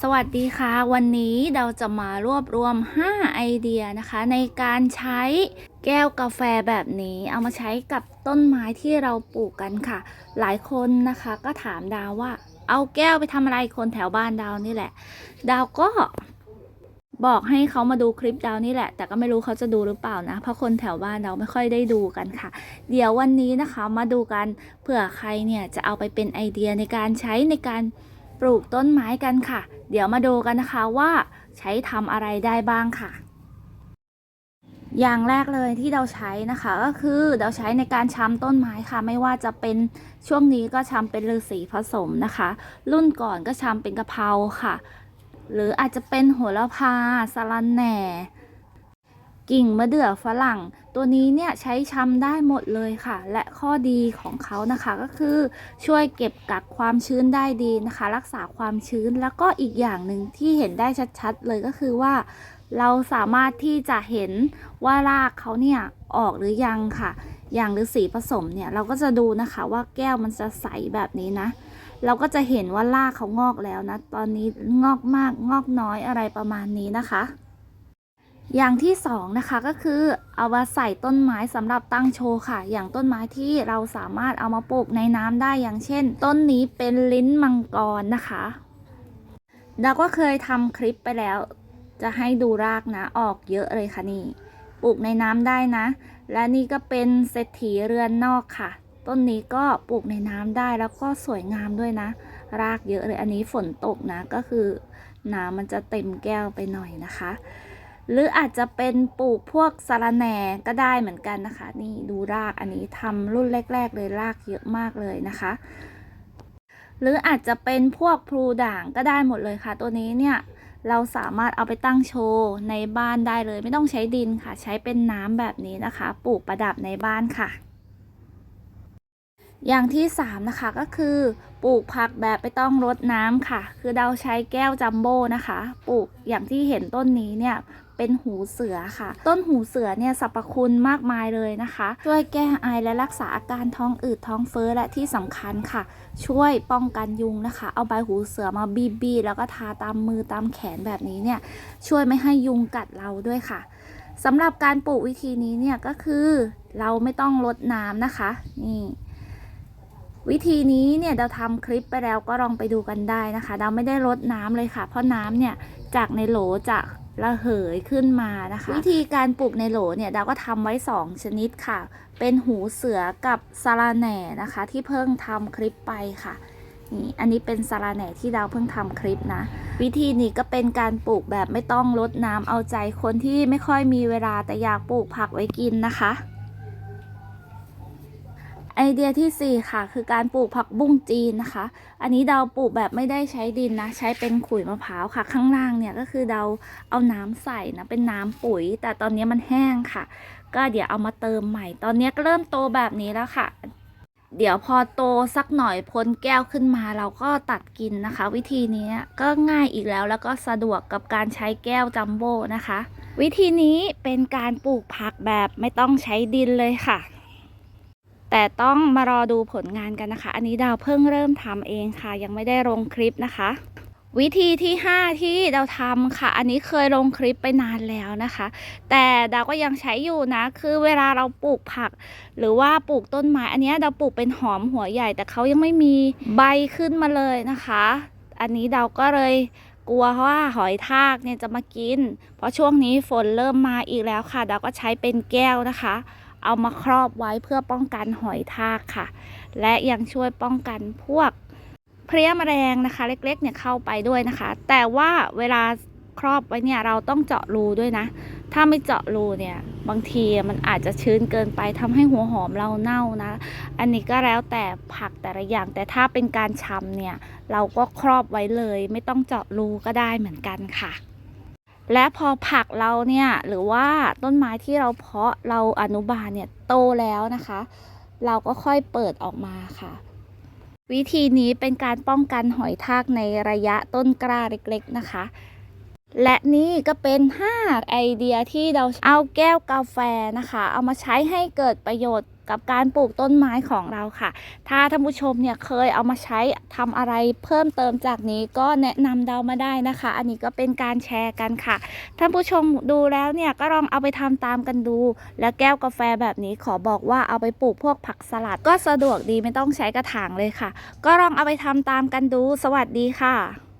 สวัสดีค่ะ วันนี้เราจะมารวบรวม 5 ไอเดียนะคะ ในการใช้แก้วกาแฟแบบนี้ เอามาใช้กับต้นไม้ที่เราปลูกกันค่ะ หลายคนนะคะก็ถามดาวว่า เอาแก้วไปทำอะไรคนแถวบ้านดาวนี่แหละ ดาวก็บอกให้เขามาดูคลิปดาวนี่แหละ แต่ก็ไม่รู้เขาจะดูหรือเปล่านะ เพราะคนแถวบ้านเราไม่ค่อยได้ดูกันค่ะ เดี๋ยววันนี้นะคะมาดูกันเผื่อใครเนี่ยจะเอาไปเป็นไอเดียในการใช้ในการ ปลูกต้นไม้กันค่ะ เดี๋ยวมาดูกันนะคะว่าใช้ทำอะไรได้บ้างค่ะ อย่างแรกเลยที่เราใช้นะคะก็คือเราใช้ในการชำต้นไม้ค่ะ ไม่ว่าจะเป็นช่วงนี้ก็ชำเป็นฤาษีผสมนะคะ รุ่นก่อนก็ชำเป็นกะเพราค่ะ หรืออาจจะเป็นโหระพาสะระแหน่ กิ่งมะเดื่อฝรั่ง ตัวนี้เนี่ยใช้ชำได้หมดเลยค่ะ และข้อดีของเขานะคะก็คือช่วยเก็บกักความชื้นได้ดีนะคะ รักษาความชื้นแล้วก็อีกอย่างหนึ่งที่เห็นได้ชัดๆเลยก็คือว่าเราสามารถที่จะเห็นว่ารากเขาเนี่ยออกหรือยังค่ะ อย่างฤาษีผสมเนี่ยเราก็จะดูนะคะว่าแก้วมันจะใสแบบนี้นะ เราก็จะเห็นว่ารากเขางอกแล้วนะ ตอนนี้งอกมากงอกน้อยอะไรประมาณนี้นะคะ อย่างที่สองนะคะก็คือเอามาใส่ต้นไม้สำหรับตั้งโชว์ค่ะ อย่างต้นไม้ที่เราสามารถเอามาปลูกในน้ำได้อย่างเช่น ต้นนี้เป็นลิ้นมังกรนะคะเราก็เคยทำคลิปไปแล้ว จะให้ดูรากนะออกเยอะเลยค่ะนี่ปลูกในน้ำได้นะ และนี่ก็เป็นเศรษฐีเรือนนอกค่ะ ต้นนี้ก็ปลูกในน้ำได้แล้วก็สวยงามด้วยนะ รากเยอะเลยอันนี้ฝนตกนะก็คือน้ำมันจะเต็มแก้วไปหน่อยนะคะ หรืออาจจะเป็นปลูกพวกสะระแหน่ก็ได้เหมือนกันนะคะ นี่ดูรากอันนี้ทำรุ่นแรก ๆ เลยรากเยอะมากเลยนะคะ หรืออาจจะเป็นพวกพลูด่างก็ได้หมดเลยค่ะ ตัวนี้เนี่ยเราสามารถเอาไปตั้งโชว์ในบ้านได้เลย ไม่ต้องใช้ดินค่ะ ใช้เป็นน้ำแบบนี้นะคะ ปลูกประดับในบ้านค่ะ อย่างที่สามนะคะก็คือปลูกผักแบบไม่ต้องรดน้ำค่ะ คือเราใช้แก้วจัมโบ้นะคะ ปลูกอย่างที่เห็นต้นนี้เนี่ยเป็นหูเสือค่ะ ต้นหูเสือเนี่ยสรรพคุณมากมายเลยนะคะ ช่วยแก้ไอและรักษาอาการท้องอืดท้องเฟ้อและที่สำคัญค่ะ ช่วยป้องกันยุงนะคะ เอาใบหูเสือมาบีบีแล้วก็ทาตามมือตามแขนแบบนี้เนี่ยช่วยไม่ให้ยุงกัดเราด้วยค่ะสำหรับการปลูกวิธีนี้เนี่ยก็คือเราไม่ต้องรดน้ำนะคะนี่ วิธีนี้เนี่ยเราทำคลิปไปแล้วก็ลองไปดูกันได้นะคะ เราไม่ได้ลดน้ำเลยค่ะ เพราะน้ำเนี่ยจากในโหลจะระเหยขึ้นมานะคะ วิธีการปลูกในโหลเนี่ยเราก็ทำไว้ 2 ชนิดค่ะ เป็นหูเสือกับสาราแหน่นะคะ ที่เพิ่งทำคลิปไปค่ะนี่อันนี้เป็นสาราแหน่ที่เราเพิ่งทำคลิปนะ วิธีนี้ก็เป็นการปลูกแบบไม่ต้องลดน้ำเอาใจคนที่ไม่ค่อยมีเวลาแต่อยากปลูกผักไว้กินนะคะ ไอเดียที่ 4 ค่ะ คือการปลูกผักบุ้งจีนนะคะ อันนี้เราปลูกแบบไม่ได้ใช้ดินนะ ใช้เป็นขุยมะพร้าวค่ะ ข้างล่างเนี่ยก็คือเราเอาน้ำใส่นะ เป็นน้ำปุ๋ย แต่ตอนนี้มันแห้งค่ะ ก็เดี๋ยวเอามาเติมใหม่ ตอนนี้ก็เริ่มโตแบบนี้แล้วค่ะ เดี๋ยวพอโตสักหน่อยพ้นแก้วขึ้นมาเราก็ตัดกินนะคะ วิธีนี้ก็ง่ายอีกแล้วแล้วก็สะดวกกับการใช้แก้วจัมโบ้นะคะ วิธีนี้เป็นการปลูกผักแบบไม่ต้องใช้ดินเลยค่ะ แต่ต้องมารอดูผลงานกันนะคะ อันนี้ดาวเพิ่งเริ่มทำเองค่ะ ยังไม่ได้ลงคลิปนะคะ วิธีที่ 5 ที่ดาวทำค่ะ อันนี้เคยลงคลิปไปนานแล้วนะคะ แต่ดาวก็ยังใช้อยู่นะ คือเวลาเราปลูกผัก หรือว่าปลูกต้นไม้ อันนี้ดาวปลูกเป็นหอมหัวใหญ่ แต่เขายังไม่มีใบขึ้นมาเลยนะคะ อันนี้ดาวก็เลยกลัวว่าหอยทากเนี่ยจะมากิน เพราะช่วงนี้ฝนเริ่มมาอีกแล้วค่ะ ดาวก็ใช้เป็นแก้วนะคะ เอามาครอบไว้เพื่อป้องกันหอยทากค่ะ และยังช่วยป้องกันพวกเพลี้ยแมลงนะคะ เล็กๆเนี่ยเข้าไปด้วยนะคะ แต่ว่าเวลาครอบไว้เนี่ยเราต้องเจาะรูด้วยนะ ถ้าไม่เจาะรูเนี่ยบางทีมันอาจจะชื้นเกินไปทำให้หัวหอมเราเน่านะ อันนี้ก็แล้วแต่ผักแต่ละอย่าง แต่ถ้าเป็นการชำเนี่ยเราก็ครอบไว้เลย ไม่ต้องเจาะรูก็ได้เหมือนกันค่ะ และพอผักเราเนี่ยหรือว่าต้นไม้ที่เราเพาะเราอนุบาลเนี่ยโตแล้วนะคะ เราก็ค่อยเปิดออกมาค่ะ วิธีนี้เป็นการป้องกันหอยทากในระยะต้นกล้าเล็กๆนะคะ และนี่ก็เป็น 5 ไอเดียที่เราเอาแก้วกาแฟนะคะ เอามาใช้ให้เกิดประโยชน์ กับการปลูกต้นไม้ของเราค่ะ ถ้าท่านผู้ชมเนี่ยเคยเอามาใช้ทำอะไรเพิ่มเติมจากนี้ก็แนะนำเดามาได้นะคะ อันนี้ก็เป็นการแชร์กันค่ะ ท่านผู้ชมดูแล้วเนี่ยก็ลองเอาไปทำตามกันดู แล้วแก้วกาแฟแบบนี้ขอบอกว่าเอาไปปลูกพวกผักสลัดก็สะดวกดีไม่ต้องใช้กระถางเลยค่ะ ก็ลองเอาไปทำตามกันดู สวัสดีค่ะ